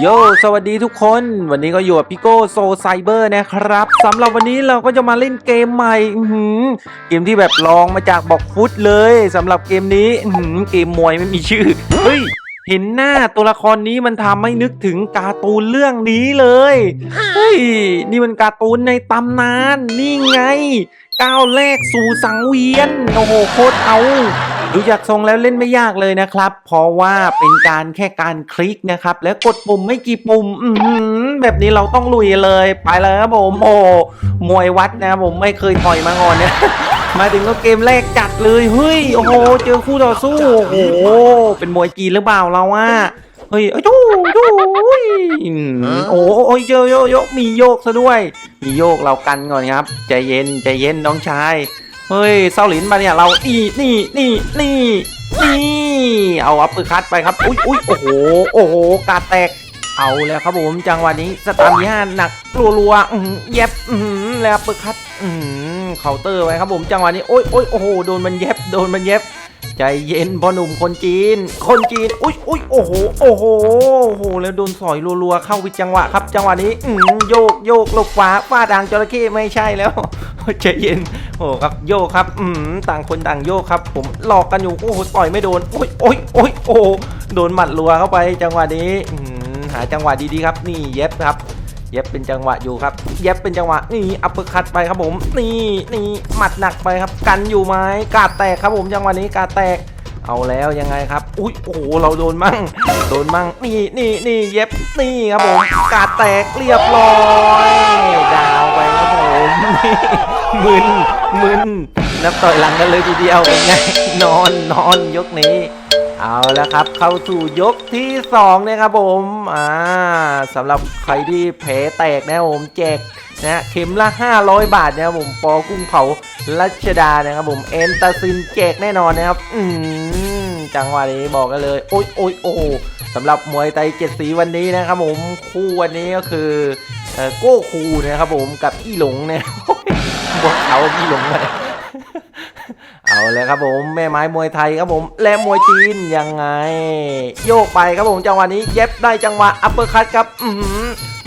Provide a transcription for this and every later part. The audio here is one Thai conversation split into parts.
โย สวัสดีทุกคน วันนี้ก็อยู่กับพี่โก้โซไซเบอร์นะครับสำหรับวันนี้เราก็จะมาเล่นเกมใหม่หเกมที่แบบลองมาจากบอกฟุตเลยสำหรับเกมนี้หเกมมวยไม่มีชื่อ เฮ้ย เห็นหน้าตัวละครนี้มันทำให้นึกถึงการ์ตูนเรื่องนี้เลย เฮ้ย นี่มันการ์ตูนในตำนาน นี่ไง ก้าวแรกสู่สังเวียน โอ้โหโคตรเอา ดูจากทรงแล้วเล่นไม่ยากเลยนะครับ เพราะว่าเป็นการแค่การคลิกนะครับ แล้วกดปุ่มไม่กี่ปุ่มอือหือแบบนี้เราต้องลุยเลยไปเลยครับผมโอ้มวยวัดนะผมไม่เคยต่อยมาก่อนเนี่ยมาถึงก็เกมแรกจัดเลยเฮ้ยโอ้โหเจอคู่ต่อสู้โอ้โหเป็นมวยจีนหรือเปล่าเราอะเฮ้ยเอ้ยจู้จู้อุ้ยอืมโอ้โอ้ยเจอโยโยกมีโยกซะด้วย มีโยกเรากันก่อนครับใจเย็นใจเย็นน้องชาย เฮ้ยเซาหลินมาเนี่ยเราอีนี่นี่นี่นี่เอาอัปเปอร์คัตไปครับอุ้ยอุ้ยโอ้โหโอ้โหกาแตกเอาแล้วครับผมจังหวะนี้สตาร์มีห้าหนักรัวรัวเย็บแล้วอัปเปอร์คัตเคาน์เตอร์ไว้ครับผมจังหวะนี้โอ้ยโอ้ยโอ้โหโดนมันเย็บโดนมันเย็บ ใจเย็นพ่อหนุ่มคนจีน คนจีน อุ้ยอุ้ยโอ้โห โอ้โห โอ้โห แล้วโดนสอยรัวๆ เข้าวิจังหวะครับ จังหวะนี้ อืมโยกโยกหลบขวาฟาดางจระเข้ไม่ใช่แล้ว ใจเย็น โอ้ครับ โยกครับ อืมต่างคนต่างโยกครับ ผมหลอกกันอยู่ โอ้โห ต่อยไม่โดนโอ้ยโอ้ยโอ้ยโอ้โหโดนหมัดรัวเข้าไป จังหวะนี้ อืมหาจังหวะดีๆครับ นี่เย็บครับ เย็บเป็นจังหวะอยู่ครับ เย็บเป็นจังหวะนี่อัปเปอร์คัตไปครับผม นี่นี่หมัดหนักไปครับ กันอยู่ไหมกาดแตกครับผมจังหวะนี้กาดแตกเอาแล้วยังไงครับ อุ้ยโอ้โหเราโดนมั่ง โดนมั่ง นี่นี่นี่เย็บ นี่ครับผมกาดแตกเรียบร้อยดาวไปครับผมมึนมึนนับต่อยหลังกันเลยทีเดียวเป็นไงนอนนอนยกนี้ เอาแล้วครับเข้าสู่ยกที่2นะครับผมอ่าสำหรับใครที่แผลแตกนะครับผมแจกนะเข็มละ 500 บาทนะครับผมปอกุ้งเผารัชดานะครับผมเอนตาซินแจกแน่นอนนะครับอืมจังหวะนี้บอกกันเลย โอ้ยโอ้ยโอ้สำหรับมวยไตเจ็ดสีวันนี้นะครับผมคู่วันนี้ก็คือเอ่อโก้คูนะครับผมกับอี้หลงเนี่ยโอ้ยบอกเขาอี้หลงเลย เอาเลยครับผมแม่ไม้มวยไทยครับผม และมวยจีนยังไง โยกไปครับผมจังหวะนี้เย็บได้จังหวะอัปเปอร์คัตครับอื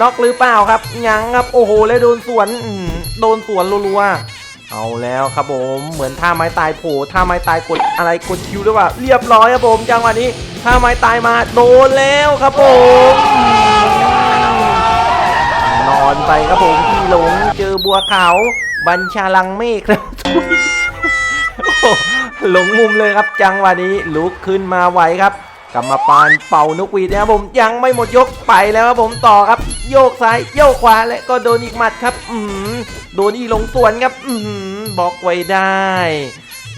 น็อกหรือเปล่าครับยังครับโอ้โหแล้วโดนสวนอื้อหือโดนสวนรัวๆเอาแล้วครับผมเหมือนท่าไม้ตายโผล่ท่าไม้ตายกดอะไรกดคิวหรือเปล่าเรียบร้อยครับผมจังหวะนี้ท่าไม้ตายมาโดนแล้วครับผมนอนไปครับผมพี่หลงเจอบัวขาวบัญชาลังเมฆครับ หลงมุมเลยครับ จังหวะนี้ลุกขึ้นมาไหวครับกรรมปานเป่านกหวีดนะครับผมยังไม่หมดยกไปแล้วครับผมต่อครับ โยกซ้ายโยกขวาและก็โดนอีกหมัดครับ อืมโดนอีหลงสวนครับ อืมบล็อกไว้ได้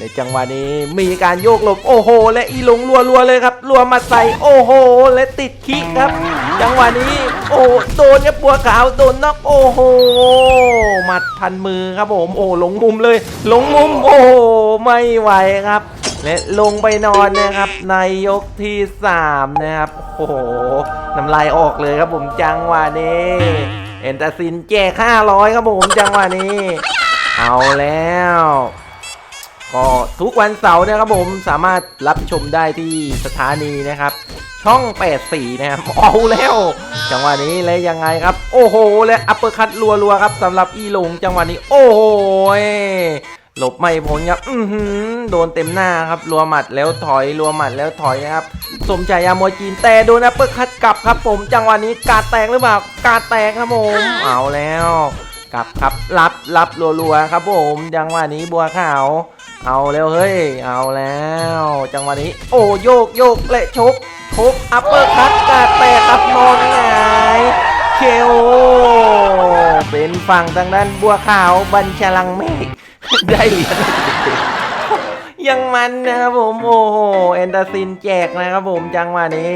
ในจังหวะนี้มีการโยกหลบโอ้โห และอีหลงรัวๆเลยครับรัวมาใส่โอ้โห และติดคิกครับ จังหวะนี้โอ้โดนครับบัวขาวโดนน็อกโอ้โหหมัดพันมือครับผมโอ้หลงมุมเลยหลงมุมโอ้โหไม่ไหวครับ และลงไปนอนนะครับ ในยกที่3นะครับโอ้โหน้ำลายออกเลยครับผมจังหวะนี้เอ็นตาซินแจก500 ครับผมจังหวะนี้ เอาแล้ว ก็ทุกวันเสาร์นะครับผมสามารถรับชมได้ที่สถานีนะครับ ช่อง84นะครับเอาแล้วจังหวะนี้แล้วยังไงครับ โอ้โห และอัปเปอร์คัตรัวๆครับสำหรับอีหลงจังหวะนี้ โอ้โหหลบไม่พ้นครับ อือหือโดนเต็มหน้าครับรัวหมัดแล้วถอยรัวหมัดแล้วถอยนะครับ สมใจยามวยจีนแต่โดนอัปเปอร์คัตกลับครับ ผมจังหวะนี้กาดแตกหรือเปล่ากาดแตกครับผมเอาแล้วกลับครับรับรับรัวๆครับผมจังหวะนี้บัวขาว เอาแล้วเฮ้ย เอาแล้ว จังหวะนี้ โอ้โยกโยกและชกชกอัปเปอร์คัตกาดแตกครับนอนหงายเคโอเป็นฝั่งทางด้านบัวขาวบัญชลังเมฆได้เหรียญยังมันนะครับผมโอ้โหเอนเตอซินแจกนะครับผมจังหวะนี้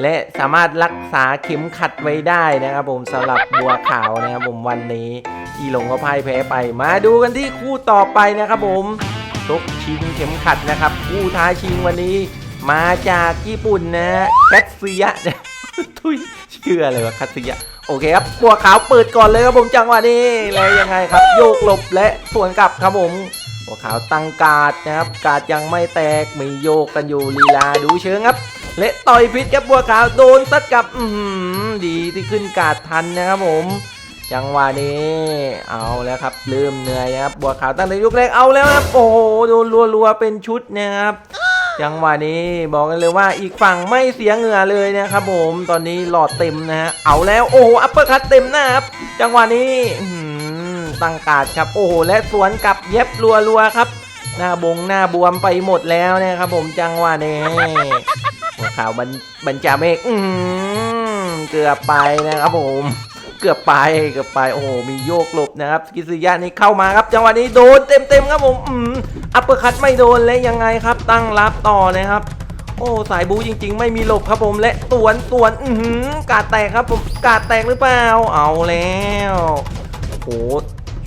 และสามารถรักษาเข็มขัดไว้ได้นะครับผมสำหรับบัวขาวนะครับผมวันนี้ อีหลงก็พ่ายแพ้ไป มาดูกันที่คู่ต่อไปนะครับผม ชกชิงเข็มขัดนะครับคู่ท้าชิงวันนี้มาจากญี่ปุ่นนะแคทเซียทุยชื่ออะไรวะคัตเซียโอเคครับบัวขาวเปิดก่อนเลยครับผมจังหวะนี้แล้วยังไงครับ โยกหลบและสวนกลับครับผมบัวขาวตั้งกาดนะครับ กาดยังไม่แตกมีโยกกันอยู่ลีลาดูเชิงครับเละต่อยพิษครับบัวขาวโดนซัดกลับ อืดีที่ขึ้นกาดทันนะครับผม จังหวะนี้ เอาแล้วครับลืมเหนื่อยนะครับบัวขาวตั้งแต่ยุคแรกเอาแล้วครับโอ้โหโดนรัวๆเป็นชุดนะครับจังหวะนี้บอกกันเลยว่าอีกฝั่งไม่เสียเหงื่อเลยนะครับผมตอนนี้หลอดเต็มนะฮะเอาแล้วโอ้โหอัปเปอร์คัตเต็มหน้าครับจังหวะนี้ตั้งการดครับโอ้โหและสวนกลับเย็บรัวๆครับ หน้าบงหน้าบวมไปหมดแล้วนะครับผมจังหวะนี้หัวขาวบรรบรรจาเมฆเกือบไปนะครับผม เกือบไปเกือบไปโอ้โหมีโยกหลบนะครับกิซิยะนี่เข้ามาครับ จังหวะนี้โดนเต็มๆครับผมอืมอัปเปอร์คัตไม่โดนและยังไงครับ ตั้งรับต่อนะครับ โอ้สายบูจริง ๆ ไม่มีหลบครับผมและตวนตวนอืมกาดแตกครับผมกาดแตกหรือเปล่าเอาแล้วโอ้โห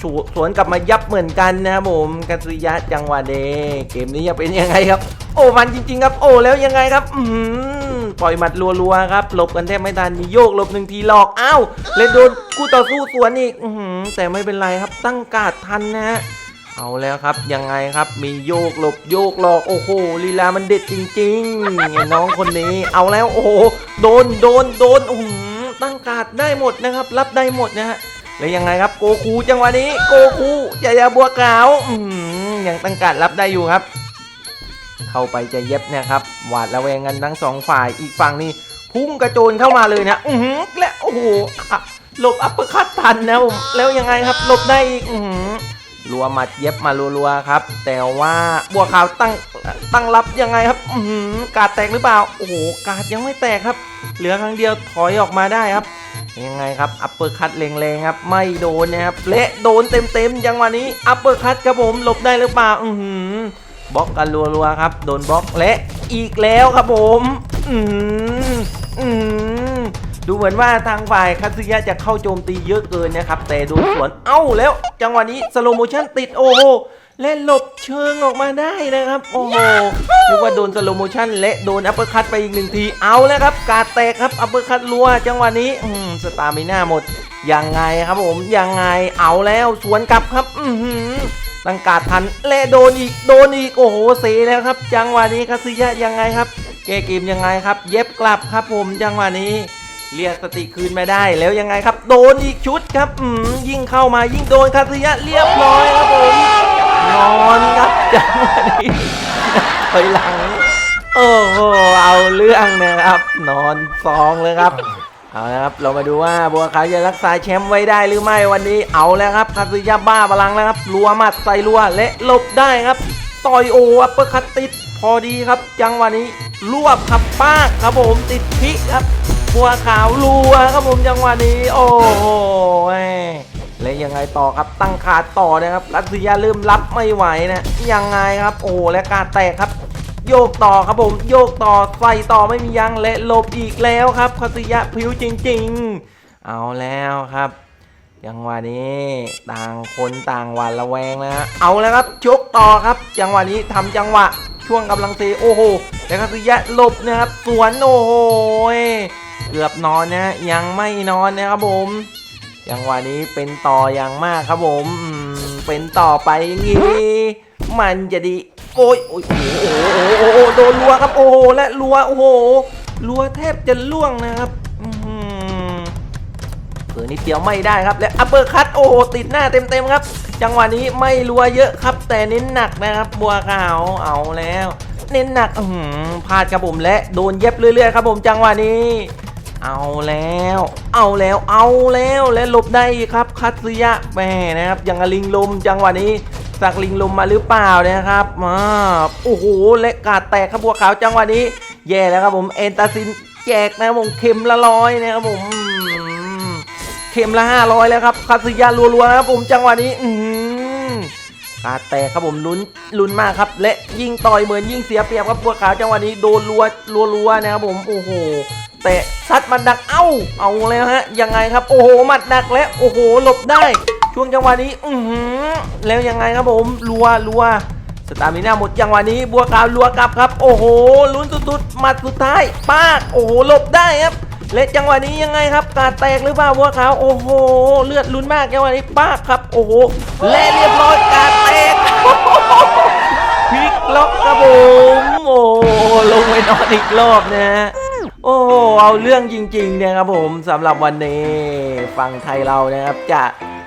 สวนกลับมายับเหมือนกันนะครับผมกัตสึยะจังหวะเดเกมนี้จะเป็นยังไงครับ โอ้มันจริง ๆ ครับ โอ้แล้วยังไงครับอืมปล่อยหมัดรัวๆครับหลบกันแทบไม่ทันมีโยกหลบหนึ่งทีหลอกอ้าวเล่นโดนคู่ต่อสู้สวนอีกอืแต่ไม่เป็นไรครับตั้งกาดทันนะฮะเอาแล้วครับยังไงครับมีโยกหลบโยกหลอกโอ้โหลีลามันเด็ดจริงๆไอ้น้องคนนี้ เอาแล้วโอ้โหโดนโดนโดนโอ้โหตั้งกาดได้หมดนะครับ รับได้หมดนะฮะ แล้วยังไงครับโกคูจังหวะนี้โกคูยายาบัวขาวอยังตั้งการรับได้อยู่ครับ เข้าไปจะเย็บนะครับ หวาดระแวงกันทั้งสองฝ่ายอีกฝั่งนี่พุ่งกระโจนเข้ามาเลยนะอือและโอ้โหหลบอัปเปอร์คัตทันนะผมแล้วยังไงครับหลบได้อีกอือรัวหมัดเย็บมารัวๆครับ แต่ว่าบัวขาวตั้งตั้งรับยังไงครับอืกาดแตกหรือเปล่า โอ้โหกาดยังไม่แตกครับ เหลือครั้งเดียวถอยออกมาได้ครับ ยังไงครับอัปเปอร์คัตแรงๆครับไม่โดนนะครับเละโดนเต็มๆจังหวะนี้อัปเปอร์คัตครับผมหลบได้หรือเปล่าอือหือบล็อกกันรัวๆครับ โดนบล็อกและอีกแล้วครับผม อืออือดูเหมือนว่าทางฝ่ายคัตสึยะจะเข้าโจมตีเยอะเกินนะครับ แต่โดนสวนเอ้าแล้ว จังหวะนี้สโลโมชั่นติดโอ้โห เล่นหลบเชิงออกมาได้นะครับ โอ้โหนึกว่าโดนสโลโมชั่นและโดนอัปเปอร์คัตไปอีกหนึ่งทีเอาแล้วครับ กาดแตกครับอัปเปอร์คัตรัวจังหวะนี้อืมสตาร์มิน่าหมดยังไงครับผมยังไงเอาแล้วสวนกลับครับ อือหือตั้งการดทันและโดนอีกโดนอีกโอ้โหเซแล้วครับ จังหวะนี้คัตสึยะยังไงครับแกเกมยังไงครับ เย็บกลับครับผมจังหวะนี้เรียกสติคืนมาได้แล้วยังไงครับ โดนอีกชุดครับอืมยิ่งเข้ามายิ่งโดนคาซิยะเรียบร้อยครับผม นอนครับจังหวะนี้ถอยหลัง โอ้โหเอาเรื่องนะครับ นอนซองเลยครับเอาละครับเรามาดูว่าบัวขาวจะรักษาแชมป์ไว้ได้หรือไม่วันนี้เอาแล้วครับคาซิยะบ้าพลังแล้วครับรัวมัดใส่รัวและหลบได้ครับต่อยโออัปเปอร์คัตติดพอดีครับ จังหวะนี้รวบครับป้าครับผมติดพิครับบัวขาวรัวครับผมจังหวะนี้ โอ้โห แล้วยังไงต่อครับตั้งขาดต่อนะครับรัสเซียเริ่มรับไม่ไหวนะยังไงครับโอ้และการแตกครับ โยกต่อครับผมโยกต่อใส่ต่อไม่มียังและหลบอีกแล้วครับคาซิยะผิวจริง ๆ เอาแล้วครับจังหวะนี้ต่างคนต่างหวาดระแวงนะฮะเอาแล้วครับชกต่อครับ จังหวะนี้ทำจังหวะช่วงกำลังเซโอ้โหแต่คาซิยะหลบนะครับสวนโอ้โหเกือบนอนนะยังไม่นอนนะครับผม จังหวะนี้เป็นต่ออย่างมากครับผมเป็นต่อไปอย่างงี้ มันจะดี โอ้ยโอ้ยโอ้โหโอ้โหโดนรัวครับโอ้โหและรัวโอ้โหรัวแทบจะล่วงนะครับอือหือเผลอนิดเดียวไม่ได้ครับและอัปเปอร์คัตโอ้โหติดหน้าเต็มๆครับ จังหวะนี้ไม่รัวเยอะครับ แต่เน้นหนักนะครับบัวขาวเอาแล้ว เน้นหนักอือหือพลาดครับผมและโดนเย็บเรื่อยๆครับผมจังหวะนี้ เอาแล้ว เอาแล้ว เอาแล้วและหลบได้ครับคัตสึยะแม่นะครับยังลิงลมจังหวะนี้สักลิงลมมาหรือเปล่านะครับมาโอ้โหและกาดแตกครับบัวขาวจังหวะนี้ แย่แล้วครับผมเอนตาซินแจกนะครับผมเข็มละร้อยนะครับผมเข็มละ500แล้วครับคาสึยะรัวๆนะครับผมจังหวะนี้อืกาดแตกครับผมลุ้นลุ้นมากครับ และยิงต่อยเหมือนยิงเสียเปรียบครับบัวขาวจังหวะนี้โดนรัวรัวๆนะครับผมโอ้โห ตะซัดมันดักเอ้า เอาแล้วฮะ ยังไงครับ โอ้โหหมัดดักและโอ้โห หลบได้ ช่วงจังหวะนี้อือหือแล้วยังไงครับผม รัวรัวสตามิน่าหมดจังหวะนี้ บัวขาวรัวกลับครับ โอ้โห ลุ้นสุดๆหมัดสุดท้ายป้ากโอ้โห หลบได้ครับและจังหวะนี้ยังไงครับกาดแตกหรือเปล่าบัวขาวโอ้โห เลือดลุ้นมากจังหวะนี้ป้าครับ โอ้โหและเรียบร้อยกาดแตกพลิกล็อกครับผมโอ้ลงไปนอนอีกรอบนะฮะ โอ้เอาเรื่องจริงๆเนี่ยครับผมสำหรับวันนี้ฝั่งไทยเรานะครับ จะ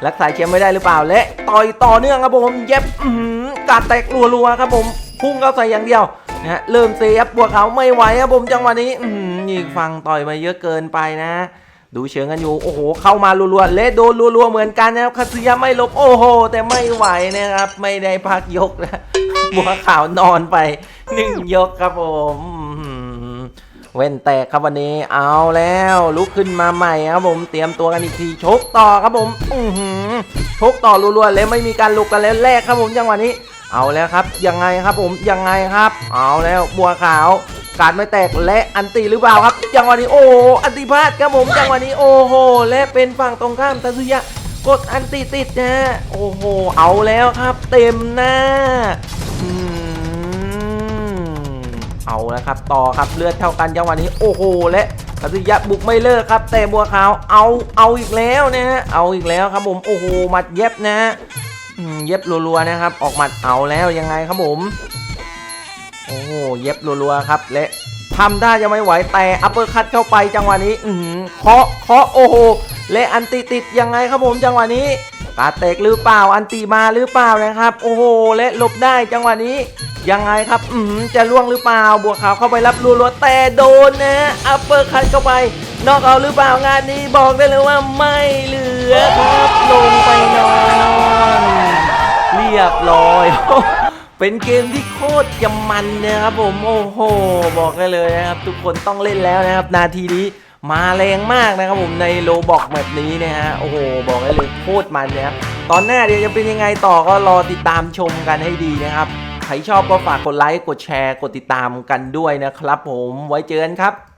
รักษาแชมป์ไม่ได้หรือเปล่าและต่อยต่อเนื่องครับผมเย็บอื้อหือกาดแตกรัวๆครับผมพุ่งเข้าใส่อย่างเดียวนะฮะเริ่มเซฟบวกเขาไม่ไหวครับผมจังหวะนี้อื้อหืออีกฝั่งต่อยมาเยอะเกินไปนะ ดูเชิงกันอยู่โอ้โหเข้ามารัวๆและโดนรัวๆเหมือนกันนะครับคาซึยะไม่ลบโอ้โห แต่ไม่ไหวนะครับ ไม่ได้พักยกนะบัวขาวนอนไปหนึ่งยกครับผม เว้นแตกครับวันนี้เอาแล้วลุกขึ้นมาใหม่ครับผมเตรียมตัวกันอีกทีชกต่อครับผมอือหือชกต่อรัวๆเลยไม่มีการลุกกันแล้วแรกครับผมจังหวะนี้ เอาแล้วครับยังไงครับผมยังไงครับ เอาแล้วบัวขาวการไม่แตกและอันตีหรือเปล่าครับจังหวะนี้โอ้อันติพลาดครับผมจังหวะนี้โอ้โหและเป็นฝั่งตรงข้ามตาซุยะกดอันติติดนะโอ้โหเอาแล้วครับ เต็มหน้า เอาแล้วครับ ต่อครับเลือดเท่ากันจังหวะนี้โอ้โหและตาซุยะบุกไม่เลิกครับ แต่บัวขาวเอาเอาอีกแล้วนะฮะเอาอีกแล้วครับผมโอ้โหหมัดเย็บนะฮะเย็บรัวๆนะครับ ออกหมัดเอาแล้วยังไงครับผมโอ้โหเย็บรัวๆครับและทำได้จะไม่ไหวแต่อัปเปอร์คัตเข้าไปจังหวะนี้อืเคาะเคาะโอ้โหและอันติติดยังไงครับผมจังหวะนี้ กาเตกหรือเปล่าอันติมาหรือเปล่านะครับ โอ้โหและหลบได้จังหวะนี้ยังไงครับอือหือจะล่วงหรือเปล่าบวกขาวเข้าไปรับรัวๆแต่โดนนะอัปเปอร์คัตเข้าไปนอกเอาหรือเปล่างานนี้บอกได้เลยว่าไม่เหลือครับลงไปนอนเรียบร้อย เป็นเกมที่โคตรจะมันนะครับผมโอ้โห บอกได้เลยนะครับ ทุกคนต้องเล่นแล้วนะครับ นาทีนี้ มาแรงมากนะครับผมในโลบอกแบบนี้นะฮะโอ้โหบอกได้เลยโคตรมันนะครับตอนหน้าเดี๋ยวจะเป็นยังไงต่อก็รอติดตามชมกันให้ดีนะครับใครชอบก็ฝากกดไลค์กดแชร์กดติดตามกันด้วยนะครับผมไว้เจอกันครับ